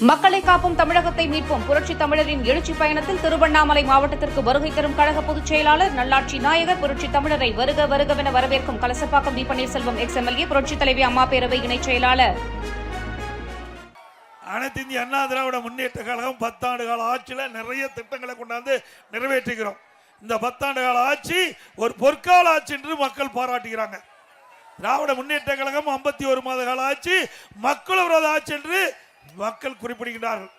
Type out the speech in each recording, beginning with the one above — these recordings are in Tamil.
மக்களை காப்போம் தமிழகத்தை மீட்போம். புரட்சி தமிழரின் எழுச்சி பயணத்தில் திருவண்ணாமலை மாவட்டத்திற்கு வருகை தரும் கழக பொதுச் செயலாளர் நல்லாட்சி நாயகர் புரட்சி தமிழரை வருக வருகவென வரவேற்கும் Kalasapakkam V Panneerselvam ex MLA புரட்சி தலைவி அம்மா பேரவை இணைச் செயலாளர். அனைத்து இந்திய அண்ணா திராவிட முன்னேற்ற கழகம் பத்தாண்டு கால ஆட்சியில் நிறைய திட்டங்களை கொண்டாந்து நிறைவேற்றுகிறோம். இந்த பத்தாண்டு கால ஆட்சி ஒரு பொற்கால ஆட்சி என்று மக்கள் பாராட்டுகிறாங்க. திராவிட முன்னேற்ற கழகம் ஐம்பத்தி ஒரு மாத கால ஆட்சி மக்கள் விரோத ஆட்சி என்று மக்கள் குறிப்பிடுகின்றார்கள்.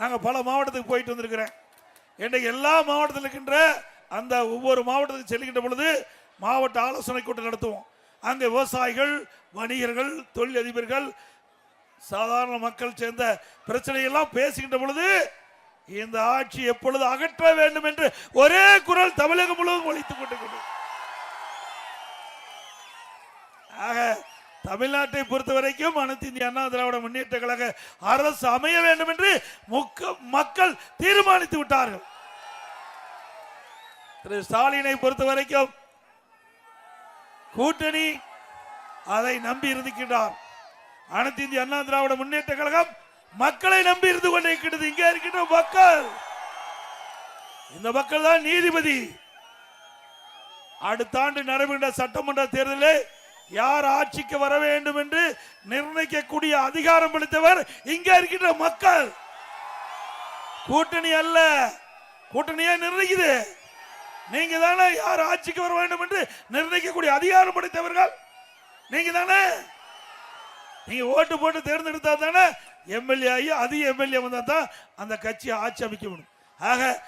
நாங்கள் பல மாவட்டத்துக்கு போயிட்டு வந்திருக்கிறேன். இன்றைக்கு எல்லா மாவட்டத்தில் இருக்கின்ற அந்த ஒவ்வொரு மாவட்டத்துக்கு செல்கின்ற பொழுது மாவட்ட ஆலோசனை கூட்டம் நடத்துவோம். அங்கே விவசாயிகள் வணிகர்கள் தொழிலதிபர்கள் சாதாரண மக்கள் சேர்ந்த பிரச்சனையெல்லாம் பேசுகின்ற பொழுது இந்த ஆட்சி எப்பொழுது அகற்ற வேண்டும் என்று ஒரே குரல் தமிழகம் முழுவதும் ஒழித்துக் கொண்டிருக்கிறது. ஆக தமிழ்நாட்டை பொறுத்த வரைக்கும் அனைத்து இந்திய அண்ணா திராவிட முன்னேற்ற கழக அரசு அமைய வேண்டும் என்று முக்க- மக்கள் தீர்மானித்து விட்டார்கள். திரு ஸ்டாலினை பொறுத்த வரைக்கும் கூட்டணி அதை நம்பி இருக்கின்றார். அனைத்து இந்திய அண்ணா திராவிட முன்னேற்ற கழகம் மக்களை நம்பி இருந்து கொண்டிருக்கிறது இங்கே இருக்கின்ற மக்கள். இந்த மக்கள் தான் நீதிபதி. அடுத்த ஆண்டு நடைபெற்ற சட்டமன்ற தேர்தலில் யார் ஆட்சிக்கு வர வேண்டும் என்று நிர்ணயிக்கக்கூடிய அதிகாரம் அளித்தவர் இங்க இருக்கின்ற மக்கள். கூட்டணி அல்ல. கூட்டணியே நிர்ணயிக்குது. நீங்க தானே யார் ஆட்சிக்கு வர வேண்டும் என்று நிர்ணயிக்கக்கூடிய அதிகாரம் படைத்தவர்கள் நீங்க தானே? நீங்க ஓட்டு போட்டு தேர்ந்தெடுத்தா தானே எம்எல்ஏ ஆகி அதிக எம்எல்ஏ வந்தா தான் அந்த கட்சியை ஆட்சி அமைக்க முடியும். ஆக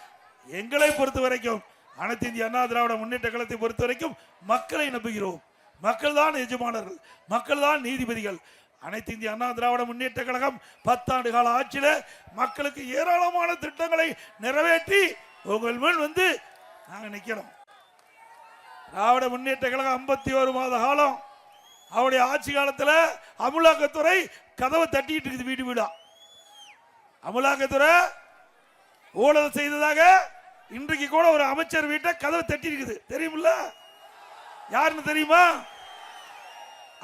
எங்களை பொறுத்த வரைக்கும் அனைத்து இந்திய அண்ணா திராவிட முன்னேற்ற கழகத்தை பொறுத்த வரைக்கும் மக்களை நம்புகிறோம். மக்கள் தான் எஜமானர்கள் மக்கள் தான் நீதிபதிகள். அனைத்து இந்திய அண்ணா திராவிட முன்னேற்ற கழகம் பத்தாண்டு கால ஆட்சியில் மக்களுக்கு ஏராளமான திட்டங்களை நிறைவேற்றி உங்கள் முன் வந்து நாங்கள் நிற்கிறோம் திராவிட முன்னேற்ற கழகம் ஐம்பத்தி ஒரு மாத காலம் அவருடைய ஆட்சி காலத்தில் அமலாக்கத்துறை கதவை தட்டிட்டு இருக்குது வீடு வீடா. அமலாக்கத்துறை ஊழல் செய்ததாக இன்றைக்கு கூட ஒரு அமைச்சர் வீட்டை கதவை தட்டி இருக்குது தெரியுமில்ல? யாருன்னு தெரியுமா?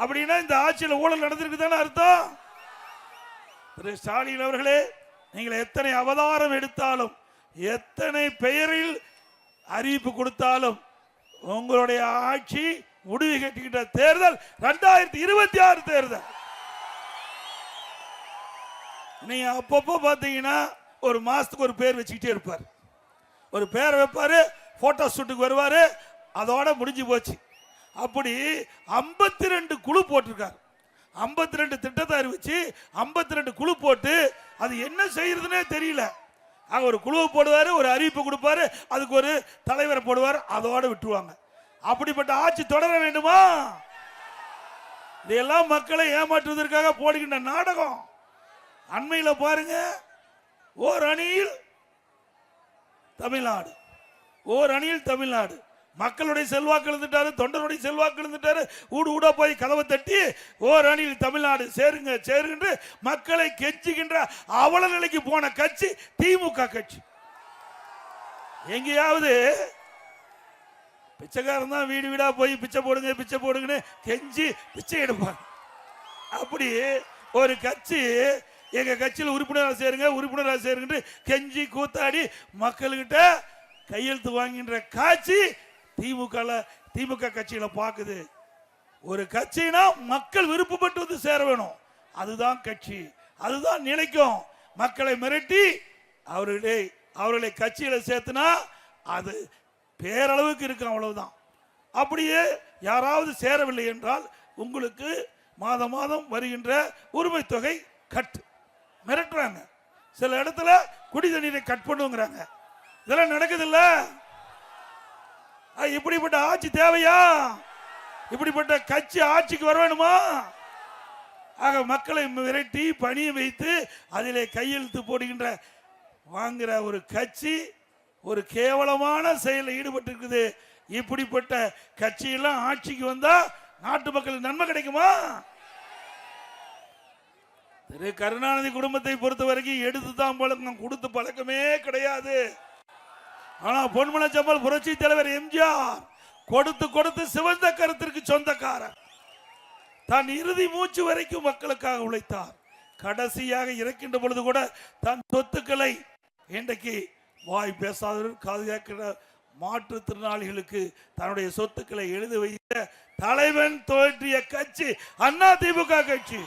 அப்படின்னா இந்த ஆட்சியில் ஊழல் நடந்திருக்கு தானே அர்த்தம்? திரு ஸ்டாலின் அவர்களே நீங்கள் எத்தனை அவதாரம் எடுத்தாலும் எத்தனை பெயரில் அறிவிப்பு கொடுத்தாலும் உங்களுடைய ஆட்சி முடிவு கட்டிக்கிட்ட தேர்தல் ரெண்டாயிரத்தி இருபத்தி ஆறு தேர்தல். நீங்க அப்பப்போ பார்த்தீங்கன்னா ஒரு மாசத்துக்கு ஒரு பேர் வச்சுக்கிட்டே இருப்பார். ஒரு பேரை வைப்பாரு போட்டோ ஷூட்டுக்கு வருவாரு அதோட முடிஞ்சு போச்சு. அப்படி 52 ரெண்டு குழு போட்டிருக்காரு. 52 ரெண்டு திட்டத்தை அறிவிச்சு 52 ரெண்டு குழு போட்டு அது என்ன செய்யறதுனே தெரியல. அங்க ஒரு குழுவை போடுவார் ஒரு அறிவிப்பு கொடுப்பாரு அதுக்கு ஒரு தலைவரை போடுவார் அதோட விட்டுருவாங்க. அப்படிப்பட்ட ஆட்சி தொடர வேண்டுமா? இதெல்லாம் மக்களை ஏமாற்றுவதற்காக போடுகின்ற நாடகம். அண்மையில் பாருங்க ஓர் அணியில் தமிழ்நாடு ஓர் அணியில் தமிழ்நாடு. மக்களுடைய செல்வாக்கு எழுந்துட்டாரு தொண்டருடைய செல்வாக்கு எழுந்துட்டாரு ஊடு ஊடா போய் கதவை தட்டி ஓர் அணியில் தமிழ்நாடு சேருங்க சேருங்க மக்களை கெஞ்சுகின்ற அவல நிலைக்கு போன கட்சி திமுக கட்சி. எங்கேயாவது பிச்சைக்காரன் தான் வீடு வீடா போய் பிச்சை போடுங்க பிச்சை போடுங்கன்னு கெஞ்சி பிச்சை எடுப்பாங்க. அப்படி ஒரு கட்சி எங்க கட்சியில் உறுப்பினராக சேருங்க உறுப்பினராக சேருங்க கெஞ்சி கூத்தாடி மக்கள்கிட்ட கையெழுத்து வாங்கின்ற காட்சி திமுக திமுக கட்சியில பாக்குது. ஒரு கட்சினா மக்கள் விருப்பப்பட்டு வந்து சேர வேணும். அதுதான் கட்சி. அதுதான் நினைக்கும். மக்களை மிரட்டி அவர்களே அவர்களை கட்சியில சேர்த்துனா அது பேரளவுக்கு இருக்கும் அவ்வளவுதான். அப்படியே யாராவது சேரவில்லை என்றால் உங்களுக்கு மாதம் மாதம் வருகின்ற உரிமை தொகை கட் மிரட்டுறாங்க. சில இடத்துல குடி தண்ணீரை கட் பண்ணுங்கிறாங்க. இதெல்லாம் நடக்குதுல்ல? இப்படிப்பட்ட ஆட்சி தேவையா? இப்படிப்பட்ட கட்சி ஆட்சிக்கு வர வேணுமா? ஆக மக்களை விரட்டி பணிய வைத்து அதிலே கையெழுத்து போடுகின்ற வாங்குற ஒரு கட்சி ஒரு கேவலமான செயலில் ஈடுபட்டு இருக்குது இப்படிப்பட்ட கட்சியெல்லாம் ஆட்சிக்கு வந்தா நாட்டு மக்களுக்கு நன்மை கிடைக்குமா? திரு கருணாநிதி குடும்பத்தை பொறுத்த வரைக்கும் எடுத்து தான் பழக்கம் கொடுத்து பழக்கமே கிடையாது. ஆனா பொன்மலை ஜம்மல் புரட்சி தலைவர் எம்ஜிஆர் கொடுத்து கொடுத்து சிவந்த கருத்திற்கு சொந்தக்காரர். தான் இறுதி மூச்சு வரைக்கும் மக்களுக்காக உழைத்தார். கடைசியாக இறக்கின்ற பொழுது கூட தன் சொத்துக்களை இன்றைக்கு வாய் பேசாதவர்கள் காது கேட்கிற மாற்றுத்திறனாளிகளுக்கு தன்னுடைய சொத்துக்களை எழுதி வைத்த தலைவன் தோன்றிய கட்சி அண்ணா திமுக கட்சி.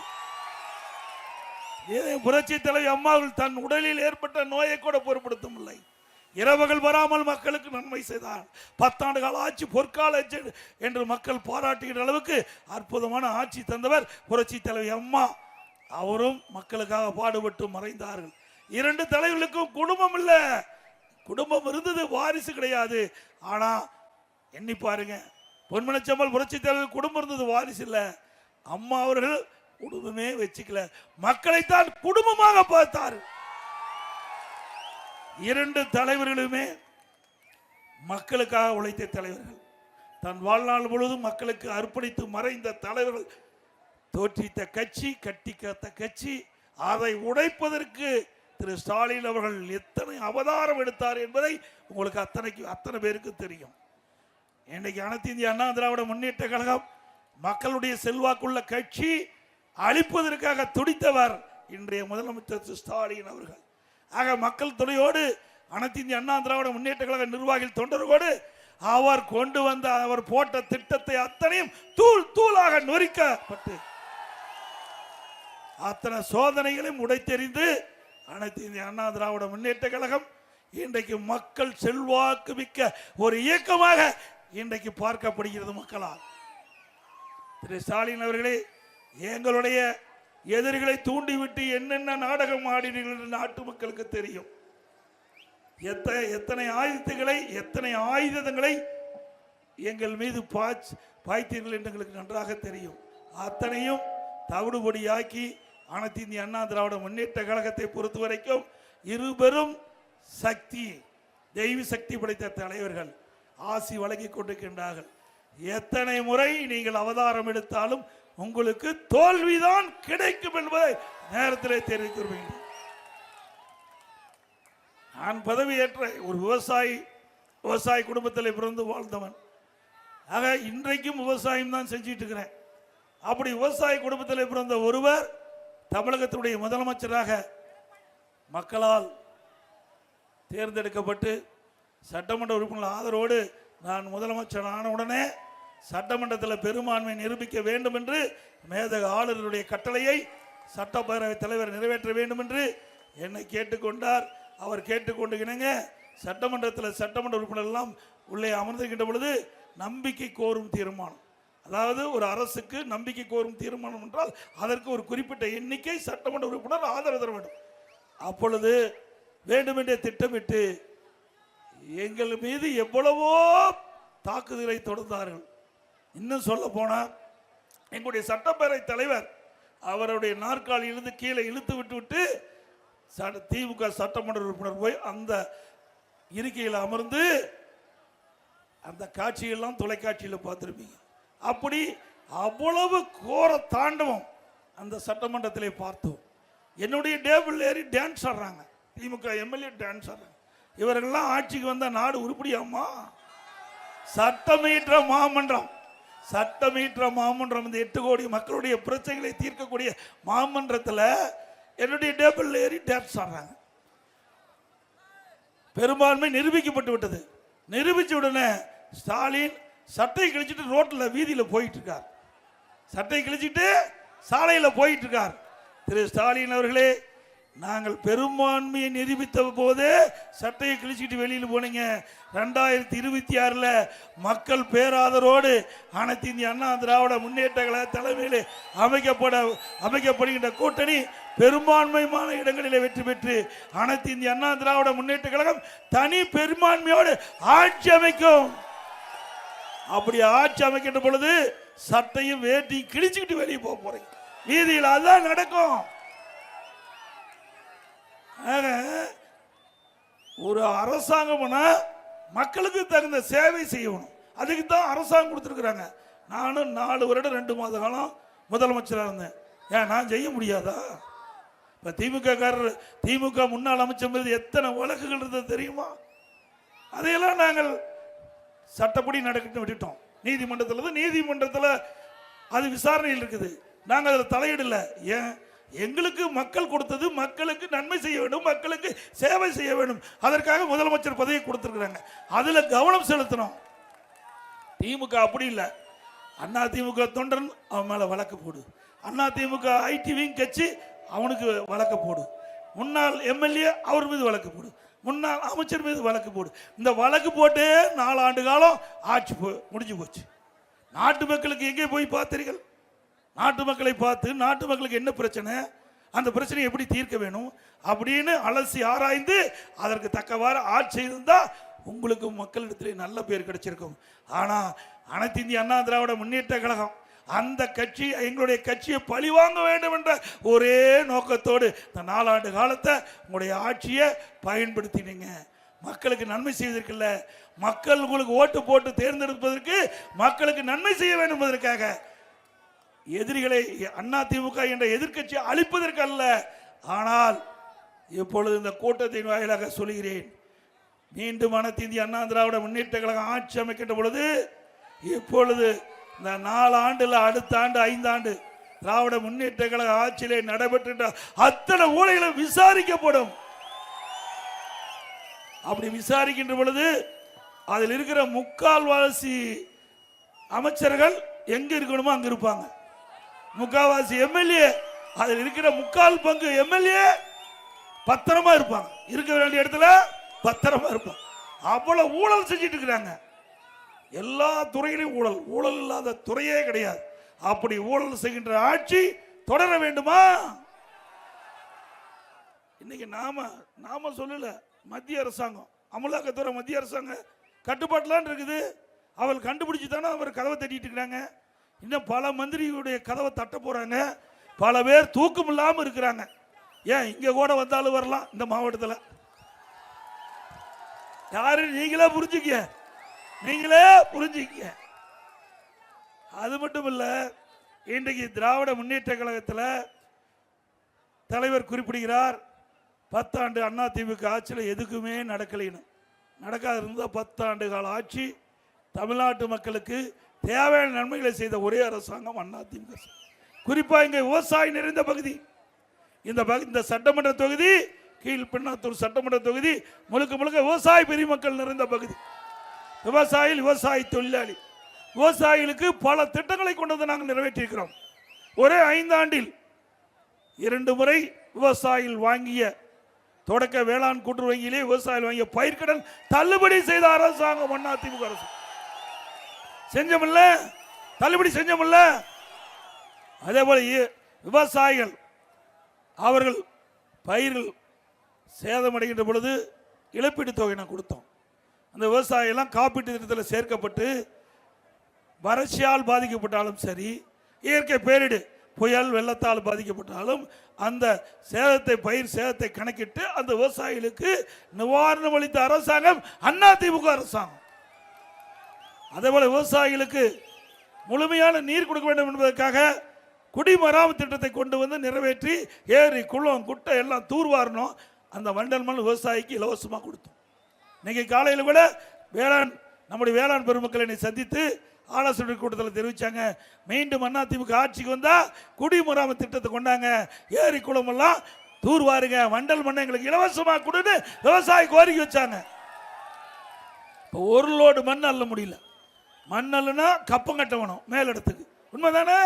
புரட்சி தலைவி அம்மாவில் தன் உடலில் ஏற்பட்ட நோயை கூட பொருட்படுத்தவில்லை இரவுகள் வராமல் மக்களுக்கு நன்மை செய்தார். பத்தாண்டு கால ஆட்சி பொற்கால என்று மக்கள் பாராட்டுகிற அளவுக்கு அற்புதமான ஆட்சி தந்தவர் புரட்சி தலைவி அம்மா. அவரும் மக்களுக்காக பாடுபட்டு மறைந்தார்கள். இரண்டு தலைவர்களுக்கும் குடும்பம் இல்லை. குடும்பம் இருந்தது வாரிசு கிடையாது. ஆனா எண்ணி பாருங்க. பொன்மனச்சம்மல் புரட்சி தலைவர் குடும்பம் இருந்தது வாரிசு இல்லை. அம்மா அவர்கள் குடும்பமே வச்சுக்கல. மக்களைத்தான் குடும்பமாக பார்த்தார்கள். இரண்டு தலைவர்களுமே மக்களுக்காக உழைத்த தலைவர்கள். தன் வாழ்நாள் முழுவதும் மக்களுக்கு அர்ப்பணித்து மறைந்த தலைவர்கள். தோற்றித்த கட்சி கட்டி காத்த கட்சி அதை உடைப்பதற்கு திரு ஸ்டாலின் அவர்கள் எத்தனை அவதாரம் எடுத்தார் என்பதை உங்களுக்கு அத்தனைக்கு அத்தனை பேருக்கு தெரியும். இன்னைக்கு அனைத்து இந்திய அண்ணா திராவிட முன்னேற்ற கழகம் மக்களுடைய செல்வாக்குள்ள கட்சி அழிப்பதற்காக துடித்தவர் இன்றைய முதலமைச்சர் திரு ஸ்டாலின் அவர்கள். ஆக மக்கள் துணையோடு அனைத்து இந்திய அண்ணா திராவிட முன்னேற்ற கழக நிர்வாகிகள் தொண்டர்களோடு அவர் கொண்டு வந்த அவர் போட்ட திட்டத்தை அத்தனையும் தூள் தூளாக நொறிக்கப்பட்டு அத்தனை சோதனைகளையும் உடைத்தெறிந்து அனைத்து இந்திய அண்ணா திராவிட முன்னேற்ற கழகம் இன்றைக்கு மக்கள் செல்வாக்கு மிக்க ஒரு இயக்கமாக இன்றைக்கு பார்க்கப்படுகிறது மக்களால். திரு ஸ்டாலின் அவர்களே எங்களுடைய எதிரிகளை தூண்டிவிட்டு என்னென்ன நாடகம் ஆடினீர்கள் என்று நாட்டு மக்களுக்கு தெரியும். எத்தனை எத்தனை ஆயுதங்களை எத்தனை ஆயுதங்களை எங்கள் மீது பாய்ச் பாய்த்தீர்கள் என்று எங்களுக்கு நன்றாக தெரியும். அத்தனையும் தவிடுபடியாக்கி அனைத்து இந்திய அண்ணா திராவிட முன்னேற்ற கழகத்தை பொறுத்த வரைக்கும் இருபெரும் சக்தி தெய்வ சக்தி படைத்த தலைவர்கள் ஆசி வழங்கி கொண்டிருக்கின்றார்கள். எத்தனை முறை நீங்கள் அவதாரம் எடுத்தாலும் உங்களுக்கு தோல்விதான் கிடைக்கும் என்பதை நேரத்திலே தெரிவித்திருப்பீங்க நான் பதவியேற்ற ஒரு விவசாயி விவசாய குடும்பத்தில் பிறந்து வாழ்ந்தவன். ஆக இன்றைக்கும் விவசாயம் தான் செஞ்சிட்டு இருக்கிறேன். அப்படி விவசாய குடும்பத்தில் பிறந்த ஒருவர் தமிழகத்தினுடைய முதலமைச்சராக மக்களால் தேர்ந்தெடுக்கப்பட்டு சட்டமன்ற உறுப்பினர் ஆதரவோடு நான் முதலமைச்சர் ஆன உடனே சட்டமன்றத்தில் பெரும்பான்மை நிரூபிக்க வேண்டும் என்று மேதக ஆளுநருடைய கட்டளையை சட்டப்பேரவைத் தலைவர் நிறைவேற்ற வேண்டும் என்று என்னை கேட்டுக்கொண்டார். அவர் கேட்டுக்கொண்டு இணங்க. சட்டமன்றத்தில் சட்டமன்ற உறுப்பினர் எல்லாம் உள்ளே அமர்ந்திருக்கின்ற பொழுது நம்பிக்கை கோரும் தீர்மானம். அதாவது ஒரு அரசுக்கு நம்பிக்கை கோரும் தீர்மானம் என்றால் அதற்கு ஒரு குறிப்பிட்ட எண்ணிக்கை சட்டமன்ற உறுப்பினர் ஆதரவு தர வேண்டும். அப்பொழுது வேண்டுமென்றே திட்டமிட்டு எங்கள் மீது எவ்வளவோ தாக்குதலை தொடர்ந்தார்கள் இன்னும் சொல்ல போனால் எங்களுடைய சட்டப்பேரவை தலைவர் அவருடைய நாற்காலியிலிருந்து கீழே இழுத்து விட்டு விட்டு சட்ட- திமுக சட்டமன்ற உறுப்பினர் போய் அந்த இருக்கையில் அமர்ந்து அந்த காட்சியெல்லாம் தொலைக்காட்சியில் பார்த்துருப்பீங்க. அப்படி அவ்வளவு கோர தாண்டவம் அந்த சட்டமன்றத்திலே பார்த்தோம். என்னுடைய டேபிள் ஏறி டான்ஸ் ஆடுறாங்க. திமுக எம்எல்ஏ டான்ஸ் ஆடுறாங்க. இவர்கள்லாம் ஆட்சிக்கு வந்த நாடு உருப்படியாமா சட்டமீற்ற மாமன்றம். சட்டமீற்ற மாமன்றம் இந்த எட்டு கோடி மக்களுடைய பிரச்சனைகளை தீர்க்கக்கூடிய மாமன்றத்தில் என்னுடைய டேபிள் ஏறி டேப்ஸ் ஆடுறாங்க. பெரும்பான்மை நிரூபிக்கப்பட்டு விட்டது. நிரூபித்த உடனே ஸ்டாலின் சட்டை கிழிச்சிட்டு ரோட்டில் வீதியில் போயிட்டு இருக்கார். சட்டை கிழிச்சிட்டு சாலையில் போயிட்டு இருக்கார். திரு ஸ்டாலின் அவர்களே நாங்கள் பெரும்பான்மையை நிரூபித்த போது சட்டையை கிழிச்சிட்டு வெளியில் போனீங்க. ரெண்டாயிரத்தி இருபத்தி ஆறில் மக்கள் பேராதரோடு அனைத்து இந்திய அண்ணா திராவிட முன்னேற்ற கழக தலைமையில் அமைக்கப்பட அமைக்கப்படுகின்ற கூட்டணி பெரும்பான்மையான இடங்களிலே வெற்றி பெற்று அனைத்து இந்திய அண்ணா திராவிட முன்னேற்ற கழகம் தனி பெரும்பான்மையோடு ஆட்சி அமைக்கும். அப்படி ஆட்சி அமைக்கின்ற பொழுது சட்டையும் வேட்டியும் கிழிச்சுக்கிட்டு வெளியே போக போறீங்க. வீதியில் அதுதான் நடக்கும். ஆக, ஒரு அரசாங்கம்னா மக்களுக்கு தகுந்த சேவை செய்யணும். அதுக்கு தான் அரசாங்கம் கொடுத்துருக்குறாங்க. நானும் நாலு வருடம் ரெண்டு மாத காலம் முதலமைச்சராக இருந்தேன். ஏன் நான் செய்ய முடியாதா? இப்போ திமுககாரர் திமுக முன்னாள் அமைச்சர் மீது எத்தனை வழக்குகள் இருந்தது தெரியுமா? அதையெல்லாம் நாங்கள் சட்டப்படி நடக்கட்டும் விட்டுட்டோம். நீதிமன்றத்தில் தான் நீதிமன்றத்தில் அது விசாரணையில் இருக்குது. நாங்கள் அதில் தலையிடலை. ஏன்? எங்களுக்கு மக்கள் கொடுத்தது மக்களுக்கு நன்மை செய்ய வேண்டும் மக்களுக்கு சேவை செய்ய வேண்டும். அதற்காக முதலமைச்சர் பதவி கொடுத்துருக்குறாங்க. அதில் கவனம் செலுத்தணும். திமுக அப்படி இல்லை. அண்ணா திமுக தொண்டன் அவன் மேலே வழக்கு போடு. அண்ணா திமுக ஐடிவியும் கட்சி அவனுக்கு வழக்கு போடு. முன்னாள் எம்எல்ஏ அவர் மீது வழக்கு போடு. முன்னாள் அமைச்சர் மீது வழக்கு போடு. இந்த வழக்கு போட்டே நாலு ஆண்டு காலம் ஆட்சி போ- முடிஞ்சு போச்சு. நாட்டு மக்களுக்கு எங்கே போய் பார்த்தீர்கள் நாட்டு மக்களை பார்த்து நாட்டு மக்களுக்கு என்ன பிரச்சனை? அந்த பிரச்சனையை எப்படி தீர்க்க வேணும்? அப்படின்னு அலசி ஆராய்ந்து அதற்கு தக்கவாறு ஆட்சி இருந்தா உங்களுக்கு மக்களிடத்திலே நல்ல பேர் கிடைச்சிருக்கும். ஆனா அனைத்து இந்திய அண்ணா திராவிட முன்னேற்ற கழகம் அந்த கட்சி எங்களுடைய கட்சியை பழிவாங்க வேண்டும் என்ற ஒரே நோக்கத்தோடு இந்த நாலாண்டு காலத்தை உங்களுடைய ஆட்சியை பயன்படுத்தினீங்க. மக்களுக்கு நன்மை செய்வதற்கில்ல. மக்கள் உங்களுக்கு ஓட்டு போட்டு தேர்ந்தெடுப்பதற்கு மக்களுக்கு நன்மை செய்ய வேண்டும் என்பதற்காக. எதிரிகளை அண்ணா திமுக என்ற எதிர்க்கட்சி அழிப்பதற்கு அல்ல ஆனால் இப்பொழுது இந்த கூட்டத்தின் வாயிலாக சொல்கிறேன். மீண்டும் அனைத்து இந்திய அண்ணா திராவிட முன்னேற்ற கழகம் ஆட்சி அமைக்கின்ற பொழுது இப்பொழுது இந்த நாலு ஆண்டுல அடுத்த ஆண்டு ஐந்தாண்டு திராவிட முன்னேற்ற கழக ஆட்சியிலே நடைபெற்ற அத்தனை ஊழல்களும் விசாரிக்கப்படும். அப்படி விசாரிக்கின்ற பொழுது அதில் இருக்கிற முக்கால்வாசி அமைச்சர்கள் எங்க இருக்கணுமோ அங்க இருப்பாங்க. முக்கால்வாசி எம்எல்ஏ அதில் இருக்கிற முக்கால் பங்கு எம்எல்ஏ பத்திரமா இருப்பாங்க. இருக்க வேண்டிய இடத்துல பத்திரமா இருப்பாங்க. அவ்வளோ ஊழல் செஞ்சுட்டு இருக்கிறாங்க. எல்லா துறையிலும் ஊழல். ஊழல் இல்லாத துறையே கிடையாது. அப்படி ஊழல் செய்கின்ற ஆட்சி தொடர வேண்டுமா? இன்னைக்கு நாம நாம சொல்லல மத்திய அரசாங்கம். அமலாக்கத்துறை மத்திய அரசாங்கம் கட்டுப்பாட்டுலான் இருக்குது. அவள் கண்டுபிடிச்சு தானே அவர் கதவை தட்டிட்டு இருக்கிறாங்க. இன்னும் பல மந்திரியுடைய கதவை தட்ட போகிறாங்க பல பேர் தூக்கம் இல்லாமல் இருக்கிறாங்க. ஏன் இங்கே கூட வந்தாலும் வரலாம் இந்த மாவட்டத்தில். யாரு நீங்களே புரிஞ்சுக்க நீங்களே புரிஞ்சுக்க அது மட்டும் இல்லை இன்றைக்கு திராவிட முன்னேற்ற கழகத்தில் தலைவர் குறிப்பிடுகிறார் பத்தாண்டு அண்ணா திமுக ஆட்சியில் எதுக்குமே நடக்கலைன்னு. நடக்காது இருந்தால் பத்தாண்டு கால ஆட்சி தமிழ்நாட்டு மக்களுக்கு தேவையான நன்மைகளை செய்த ஒரே அரசாங்கம் அதிமுக குறிப்பாக இங்கே விவசாயி நிறைந்த பகுதி. இந்த பகு- இந்த சட்டமன்ற தொகுதி கீழ் பின்னாத்தூர் சட்டமன்ற தொகுதி முழுக்க முழுக்க விவசாய பெருமக்கள் நிறைந்த பகுதி. விவசாயி விவசாய தொழிலாளி. விவசாயிகளுக்கு பல திட்டங்களை கொண்டு வந்து நாங்கள் நிறைவேற்றியிருக்கிறோம். ஒரே ஐந்தாண்டில் இரண்டு முறை விவசாயிகள் வாங்கிய தொடக்க வேளாண் கூட்டுறவு வங்கியிலே விவசாயிகள் வாங்கிய பயிர்க்கடன் தள்ளுபடி செய்த அரசாங்கம் அதிமுக அரசு. செஞ்சமில்ல. தள்ளுபடி செஞ்சமில்ல. அதே போல விவசாயிகள் அவர்கள் பயிர்கள் சேதமடைகின்ற பொழுது இழப்பீட்டு தொகை நான் கொடுத்தோம். அந்த விவசாயிகள்லாம் காப்பீட்டு திட்டத்தில் சேர்க்கப்பட்டு வறட்சியால் பாதிக்கப்பட்டாலும் சரி இயற்கை பேரிடு புயல் வெள்ளத்தால் பாதிக்கப்பட்டாலும் அந்த சேதத்தை பயிர் சேதத்தை கணக்கிட்டு அந்த விவசாயிகளுக்கு நிவாரணம் அளித்த அரசாங்கம் அண்ணா திமுக அரசாங்கம். அதேபோல விவசாயிகளுக்கு முழுமையான நீர் கொடுக்க வேண்டும் என்பதற்காக குடிமராமத்து திட்டத்தை கொண்டு வந்து நிறைவேற்றி ஏரி குளம் குட்டை எல்லாம் தூர்வாரணும் அந்த வண்டல் மண் விவசாயிக்கு இலவசமாக கொடுத்தோம். இன்னைக்கு காலையில் கூட வேளாண் நம்முடைய வேளாண் பெருமக்களை என்னை சந்தித்து ஆலோசனை கூட்டத்தில் தெரிவித்தாங்க மீண்டும் அதிமுக ஆட்சிக்கு வந்தால் குடிமராமத்து திட்டத்தை கொண்டாங்க. ஏரி குளமெல்லாம் தூர்வாருங்க வண்டல் மண்ணை எங்களுக்கு இலவசமாக கொடுன்னு விவசாயி கோரிக்கை வச்சாங்க. இப்போ ஒரு லோடு மண் அள்ள முடியல. மண்ணல்னா கப்பம் கட்டவணும் மேலிடத்துக்கு உண்மைதானே?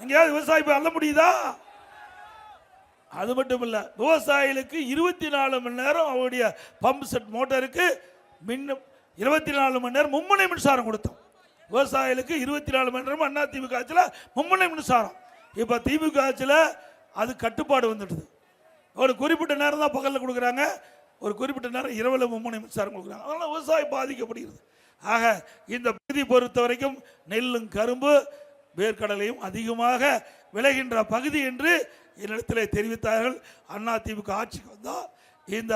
எங்கேயாவது விவசாயி போய் அள்ள முடியுதா? அது மட்டும் இல்லை விவசாயிகளுக்கு இருபத்தி நாலு மணி நேரம் அவருடைய பம்ப் செட் மோட்டருக்கு மின் இருபத்தி நாலு மணி நேரம் மும்முனை மின்சாரம் கொடுத்தோம். விவசாயிகளுக்கு இருபத்தி நாலு மணி நேரம் அண்ணா திமுக ஆட்சியில் மும்முனை மின்சாரம். இப்போ திமுக ஆட்சியில் அது கட்டுப்பாடு வந்துடுது. ஒரு குறிப்பிட்ட நேரம் தான் பகலில் கொடுக்குறாங்க. ஒரு குறிப்பிட்ட நேரம் இரவில் மும்முனை மின்சாரம் கொடுக்குறாங்க. அதனால் விவசாயம் பாதிக்கப்படுகிறது. ஆக இந்த பகுதி பொறுத்த வரைக்கும் நெல்லும் கரும்பு வேர்க்கடலையும் அதிகமாக விளைகின்ற பகுதி என்று என்னிடத்தில் தெரிவித்தார்கள். அண்ணா திமுக ஆட்சிக்கு வந்தால் இந்த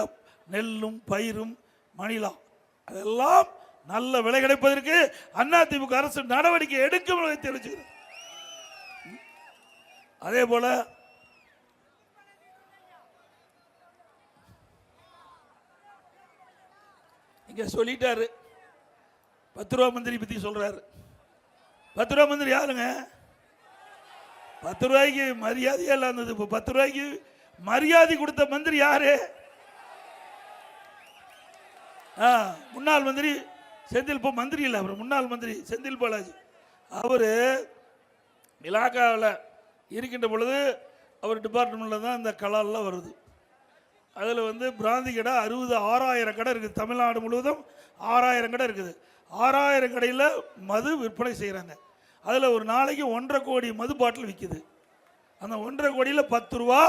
நெல்லும் பயிரும் மணிலா அதெல்லாம் நல்ல விலை கிடைப்பதற்கு அண்ணா திமுக அரசு நடவடிக்கை எடுக்கும் என்பதை தெரிவிச்சுக்கிறேன். அதே போல இங்க சொல்லிட்டாரு. பத்து ரூபா மந்திரி பத்தி சொல்றாரு. பத்து ரூபா மந்திரி யாருங்க? பத்து ரூபாய்க்கு மரியாதையே இல்லாம இப்போ பத்து ரூபாய்க்கு மரியாதை கொடுத்த மந்திரி யாரு? ஆ முன்னாள் மந்திரி செந்தில் இப்போ மந்திரி இல்லை அவர் முன்னாள் மந்திரி செந்தில் பாலாஜி. அவர் இலாக்காவில் இருக்கின்ற பொழுது அவர் டிபார்ட்மெண்ட்டில் தான் இந்த கலால்லாம் வருது. அதில் வந்து பிராந்தி கடை அறுபது ஆறாயிரம் கடை இருக்குது. தமிழ்நாடு முழுவதும் ஆறாயிரம் கடை இருக்குது. ஆறாயிரம் கடையில் மது விற்பனை செய்கிறாங்க அதில் ஒரு நாளைக்கு ஒன்றரை கோடி மது பாட்டில் விற்கிது அந்த ஒன்றரை கோடியில் பத்து ரூபா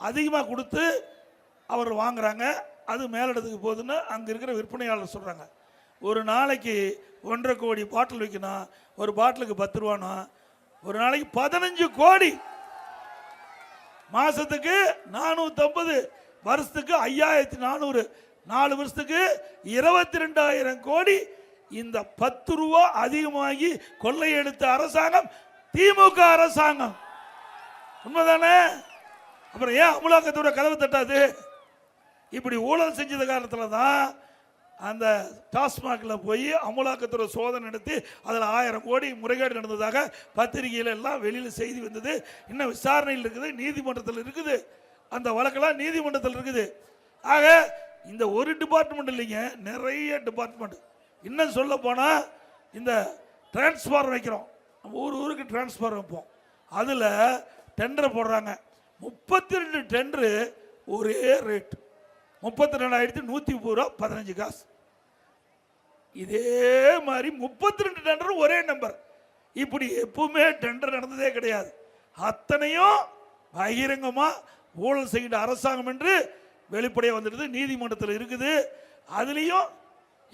அதிகமாக கொடுத்து அவர் வாங்குறாங்க. அது மேலிடத்துக்கு போகுதுன்னு அங்கே இருக்கிற விற்பனையாளர் சொல்கிறாங்க ஒரு நாளைக்கு ஒன்றரை கோடி பாட்டில் விற்கணும் ஒரு பாட்டிலுக்கு பத்து ரூபானா ஒரு நாளைக்கு பதினஞ்சு கோடி. மாதத்துக்கு நானூற்றம்பது வருஷத்துக்கு ஐயாயிரத்தி நானூறு நாலு வருஷத்துக்கு இருபத்தி ரெண்டாயிரம் கோடி இந்த பத்து ரூபா அதிகமாகி கொள்ளையெடுத்த அரசாங்கம் திமுக அரசாங்கம். உண்மைதானே? அப்புறம் ஏன் அமலாக்கத்தோட கதவு தட்டாது? இப்படி ஊழல் செஞ்சது காரணத்தில் தான் அந்த டாஸ்மாகில் போய் அமலாக்கத்துறை சோதனை நடத்தி அதில் ஆயிரம் கோடி முறைகேடு நடந்ததாக பத்திரிகையில் எல்லாம் வெளியில் செய்தி வந்தது. இன்னும் விசாரணையில் இருக்குது நீதிமன்றத்தில் இருக்குது. அந்த வழக்கெல்லாம் நீதிமன்றத்தில் இருக்குது. ஆக இந்த ஒரு டிபார்ட்மெண்ட் இல்லைங்க நிறைய டிபார்ட்மெண்ட் இன்னும் சொல்ல போனால் இந்த டிரான்ஸ்ஃபார் வைக்கிறோம். நம்ம ஊர் ஊருக்கு டிரான்ஸ்ஃபார் வைப்போம். அதில் டெண்டர் போடுறாங்க. முப்பத்தி ரெண்டு டெண்டரு ஒரே ரேட் முப்பத்தி ரெண்டாயிரத்தி நூற்றி முப்பது ரூபா பதினஞ்சு காசு. இதே மாதிரி முப்பத்தி ரெண்டு டெண்டரும் ஒரே நம்பர் இப்படி எப்பவுமே டெண்டர் நடந்ததே கிடையாது. அத்தனையும் பகிரங்கமாக ஊழல் செய்கின்ற அரசாங்கம் என்று வெளிப்படையாக வந்துடுது. நீதிமன்றத்தில் இருக்குது. அதுலேயும்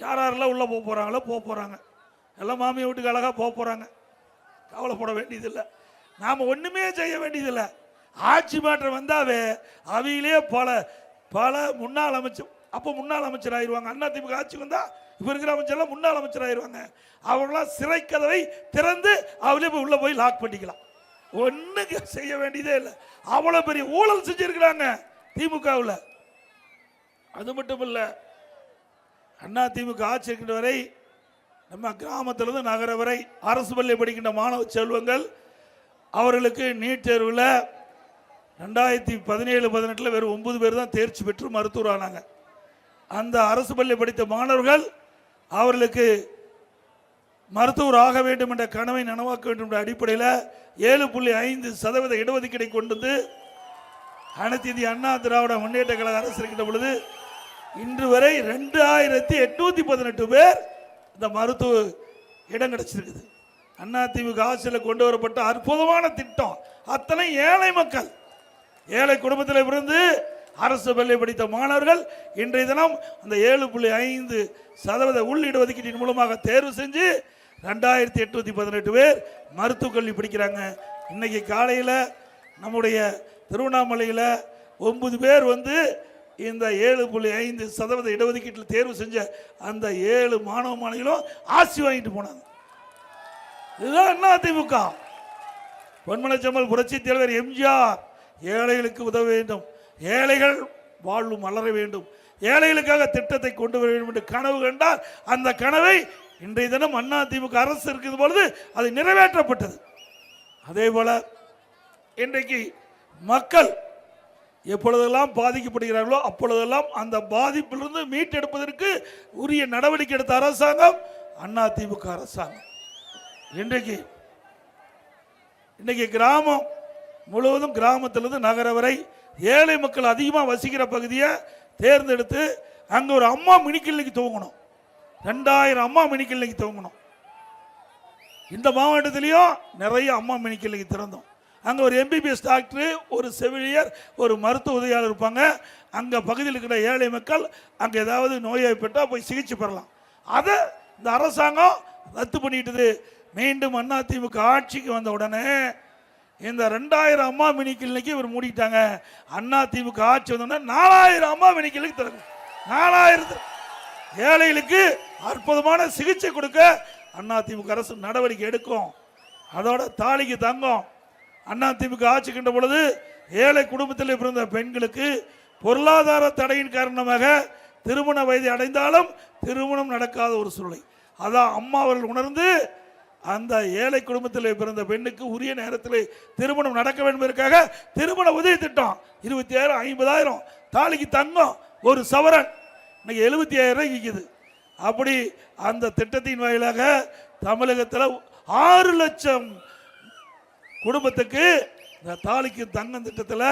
யார் யாரெல்லாம் உள்ளே போக போகிறாங்களோ போக போகிறாங்க. எல்லாம் மாமியை வீட்டுக்கு அழகாக போக போகிறாங்க. கவலைப்பட வேண்டியதில்லை. நாம் ஒன்றுமே செய்ய வேண்டியதில்லை. ஆட்சி மாற்றம் வந்தாவே அவையிலே பல பல முன்னாள் அமைச்சர் அப்போ முன்னாள் அமைச்சர் ஆயிடுவாங்க. அண்ணா திமுக ஆட்சி வந்தால் இப்போ இருக்கிற அமைச்சர்லாம் முன்னாள் அமைச்சர் ஆயிடுவாங்க. அவங்களாம் சிறை கதவை திறந்து அவளே போய் உள்ளே போய் லாக் பண்ணிக்கலாம். ஒன்றுக்கு செய்ய வேண்டியதே இல்லை. அவ்வளோ பெரிய ஊழல் செஞ்சுருக்கிறாங்க திமுகவில். அது மட்டும் இல்லை அண்ணா திமுக ஆட்சி இருக்கின்ற வரை நம்ம கிராமத்திலிருந்து நகர வரை அரசு பள்ளி படிக்கின்ற மாணவ செல்வங்கள் அவர்களுக்கு நீட் தேர்வில் ரெண்டாயிரத்தி பதினேழு பதினெட்டில் வெறும் ஒன்பது பேர் தான் தேர்ச்சி பெற்று மருத்துவர் ஆனாங்க. அந்த அரசு பள்ளி படித்த மாணவர்கள் அவர்களுக்கு மருத்துவர் ஆக வேண்டும் என்ற கனவை நனவாக்க வேண்டும் என்ற அடிப்படையில் ஏழு புள்ளி ஐந்து சதவீத இடஒதுக்கீடை கொண்டு வந்து அனைத்து இந்திய அண்ணா திராவிட முன்னேற்ற கழக அரசு இருக்கின்ற பொழுது இன்று வரை ரெண்டாயிரத்தி எட்நூத்தி பதினெட்டு பேர் இந்த மருத்துவ இடம் கிடைச்சிருக்குது. அண்ணா ஆட்சியில் கொண்டு வரப்பட்ட அற்புதமான திட்டம். அத்தனை ஏழை மக்கள். ஏழை குடும்பத்தில் இருந்து அரசு பள்ளி படித்த மாணவர்கள் இன்றைய தினம் அந்த ஏழு புள்ளி ஐந்து சதவீத உள்ளீடு ஒதுக்கீட்டின் மூலமாக தேர்வு செஞ்சு ரெண்டாயிரத்தி எட்நூத்தி பதினெட்டு பேர் மருத்துவக் கல்வி படிக்கிறாங்க. இன்னைக்கு காலையில் நம்முடைய திருவண்ணாமலையில் ஒன்பது பேர் வந்து இந்த ஏழு புள்ளி ஐந்து சதவீத இடஒதுக்கீட்டில் தேர்வு செஞ்ச அந்த ஏழு மாணவ மாணவிகளும் ஆசி வாங்கிட்டு போனாங்க. இதுதான் அண்ணா திமுக பொன்மனச்சம்மல் புரட்சி தலைவர் எம்ஜிஆர் ஏழைகளுக்கு உதவ வேண்டும். ஏழைகள் வாழ்வு மலர வேண்டும். ஏழைகளுக்காக திட்டத்தை கொண்டு வர வேண்டும் என்று கனவு கண்டால் அந்த கனவை இன்றைய தினம் அண்ணா திமுக அரசு இருக்கிறது பொழுது அது நிறைவேற்றப்பட்டது. அதே போல இன்றைக்கு மக்கள் எப்பொழுதெல்லாம் பாதிக்கப்படுகிறார்களோ அப்பொழுதெல்லாம் அந்த பாதிப்பிலிருந்து மீட்டெடுப்பதற்கு உரிய நடவடிக்கை எடுத்த அரசாங்கம் அண்ணா திமுக அரசாங்கம். இன்றைக்கு இன்றைக்கு கிராமம் முழுவதும் கிராமத்திலிருந்து நகர வரை ஏழை மக்கள் அதிகமாக வசிக்கிற பகுதியை தேர்ந்தெடுத்து அங்கே ஒரு அம்மா மினிக்கிள்ளைக்கு துவங்கணும். ரெண்டாயிரம் அம்மா மினிக்கிள்ளைக்கு துவங்கணும். இந்த மாவட்டத்திலையும் நிறைய அம்மா மினி திறந்தோம். அங்கே ஒரு எம்பிபிஎஸ் டாக்டர் ஒரு செவிலியர் ஒரு மருத்துவ உதவியாளர் இருப்பாங்க. அங்கே பகுதியில் இருக்கிற ஏழை மக்கள் அங்கே ஏதாவது நோய்வாய்ப்பட்டால் போய் சிகிச்சை பெறலாம். அதை இந்த அரசாங்கம் ரத்து பண்ணிட்டுது மீண்டும் அண்ணா ஆட்சிக்கு வந்த உடனே இந்த ரெண்டாயிரம் அம்மா மினி கிளினிக்கு இவர் மூடிட்டாங்க அண்ணா திமுக ஆட்சி வந்தோடனே நாலாயிரம் அம்மா மினி கிளினிக் திறக்கும் நாலாயிரத்து ஏழைகளுக்கு அற்புதமான சிகிச்சை கொடுக்க அண்ணா திமுக அரசு நடவடிக்கை எடுக்கும். அதோட தாலிக்கு தங்கம். அண்ணா திமுக ஆட்சி கண்ட பொழுது ஏழை குடும்பத்தில் பிறந்த பெண்களுக்கு பொருளாதார தடையின் காரணமாக திருமண வயதை அடைந்தாலும் திருமணம் நடக்காத ஒரு சூழ்நிலை. அதான் அம்மா அவர்கள் உணர்ந்து அந்த ஏழை குடும்பத்தில் பிறந்த பெண்ணுக்கு உரிய நேரத்தில் திருமணம் நடக்க வேண்டும் என்பதற்காக திருமண உதவி திட்டம் இருபத்தி ஆயிரம் ஐம்பதாயிரம் தாலிக்கு தங்கம் ஒரு சவரன் இன்னைக்கு எழுபத்தி ஆயிரம் ரூபாய் விற்கிது அப்படி அந்த திட்டத்தின் வாயிலாக தமிழகத்தில் ஆறு லட்சம் குடும்பத்துக்கு இந்த தாலிக்கு தங்கம் திட்டத்தில்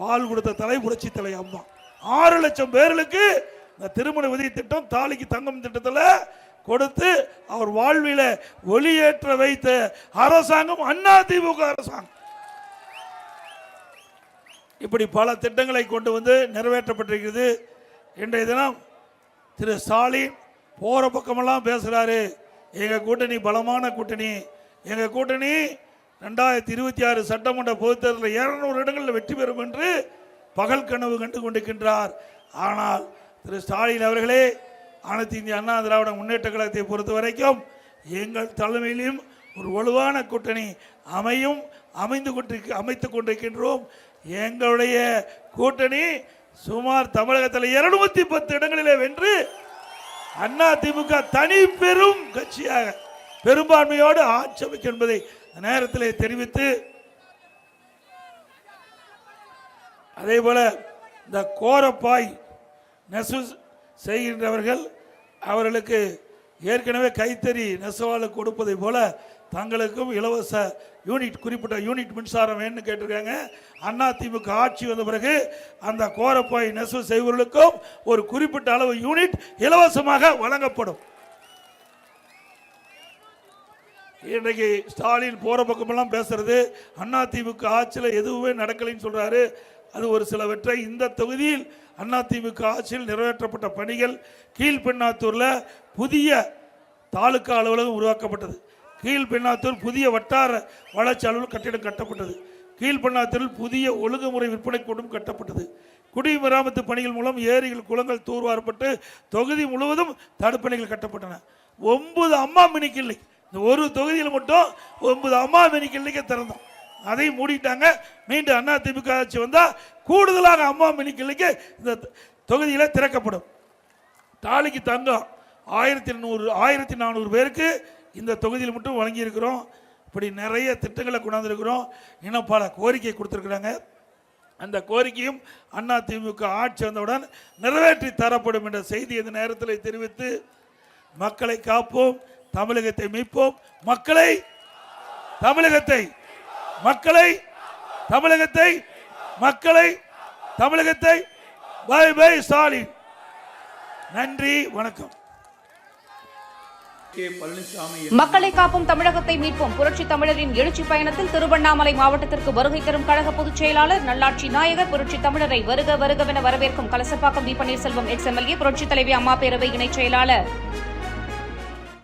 வாழ் கொடுத்த தலை புரட்சி தலை அம்மா. ஆறு லட்சம் பேர்களுக்கு இந்த திருமண உதவி திட்டம் தாலிக்கு தங்கம் திட்டத்தில் கொடுத்து அவர் வாழ்வில ஒளியேற்ற வைத்த அரசாங்கம் அண்ணா திமுக அரசாங்கம். இப்படி பல திட்டங்களை கொண்டு வந்து நிறைவேற்றப்பட்டிருக்கிறது. இன்றைய தினம் திரு ஸ்டாலின் போகிற பக்கமெல்லாம் பேசுகிறாரு எங்கள் கூட்டணி பலமான கூட்டணி. எங்கள் கூட்டணி ரெண்டாயிரத்தி இருபத்தி ஆறு சட்டமன்ற பொதுத்தேர்தலில் இரநூறு இடங்களில் வெற்றி பெறும் என்று பகல் கனவு கண்டு கொண்டிருக்கின்றார். ஆனால் திரு ஸ்டாலின் அவர்களே அனைத்து இந்திய அண்ணா திராவிட முன்னேற்ற கழகத்தை பொறுத்த வரைக்கும் எங்கள் தலைமையிலும் ஒரு வலுவான கூட்டணி அமையும் அமைந்து கொண்டிருக்க அமைத்து கொண்டிருக்கின்றோம். எங்களுடைய கூட்டணி சுமார் தமிழகத்தில் இருநூத்தி பத்து இடங்களிலே வென்று அண்ணா திமுக தனி பெரும் கட்சியாக பெரும்பான்மையோடு ஆட்சி அமைக்கும் என்பதை நேரத்திலே தெரிவித்து அதே போல இந்த கோரப்பாய் நெசவு செய்கின்றவர்கள் அவர்களுக்கு ஏற்கனவே கைத்தறி நெசவாளு கொடுப்பதை போல தங்களுக்கும் இலவச யூனிட் குறிப்பிட்ட யூனிட் மின்சாரம் வேணும்னு கேட்டிருக்காங்க. அண்ணா திமுக ஆட்சி வந்த பிறகு அந்த கோரப்பாய் நெசவு செய்வர்களுக்கும் ஒரு குறிப்பிட்ட அளவு யூனிட் இலவசமாக வழங்கப்படும். இன்றைக்கு ஸ்டாலின் போகிற பக்கமெல்லாம் பேசுறது அண்ணா திமுக ஆட்சியில் எதுவுமே நடக்கலைன்னு சொல்கிறாரு அது ஒரு சிலவற்றை இந்த தொகுதியில் அண்ணா திமுக ஆட்சியில் நிறைவேற்றப்பட்ட பணிகள் கீழ்பெண்ணாத்தூரில் புதிய தாலுக்கா அலுவலகம் உருவாக்கப்பட்டது. கீழ்பெண்ணாத்தூர் புதிய வட்டார வளர்ச்சி அலுவலக கட்டிடம் கட்டப்பட்டது. கீழ்பெண்ணாத்தூரில் புதிய ஒழுங்குமுறை விற்பனை கூடம் கட்டப்பட்டது. குடிமராமத்து பணிகள் மூலம் ஏரிகள் குளங்கள் தூர்வாரப்பட்டு தொகுதி முழுவதும் தடுப்பணைகள் கட்டப்பட்டன. ஒன்பது அம்மா மினி கிளினிக் இந்த ஒரு தொகுதியில் மட்டும் ஒன்பது அம்மா மினி திறந்தோம். அதையும் மூடிட்டாங்க. மீண்டும் அண்ணா திமுக ஆட்சி வந்தால் கூடுதலாக அம்மா மினி இந்த தொகுதியில் திறக்கப்படும். தாலிக்கு தங்கம் ஆயிரத்தி நூறு ஆயிரத்தி நானூறு பேருக்கு இந்த தொகுதியில் மட்டும் வழங்கியிருக்கிறோம். இப்படி நிறைய திட்டங்களை கொண்டாந்துருக்கிறோம். இன்னும் பல கோரிக்கை கொடுத்துருக்குறாங்க. அந்த கோரிக்கையும் அண்ணா திமுக ஆட்சி வந்தவுடன் நிறைவேற்றி தரப்படும் என்ற செய்தி இந்த நேரத்தில் தெரிவித்து மக்களை காப்போம். தமிழகத்தை மீட்போம். மக்களை தமிழகத்தை மக்களை தமிழகத்தை மக்களை தமிழகத்தை. Bye bye Stalin. நன்றி வணக்கம். மக்களை காப்போம் தமிழகத்தை மீட்போம். புரட்சி தமிழரின் எழுச்சி பயணத்தில் திருவண்ணாமலை மாவட்டத்திற்கு வருகை தரும் கழக பொதுச் செயலாளர் நல்லாட்சி நாயகர் புரட்சி தமிழரை வருக வருகவென வரவேற்கும் Kalasapakkam V. Panneerselvam ex MLA புரட்சி தலைவி அம்மா பேரவை இணைச் செயலாளர்.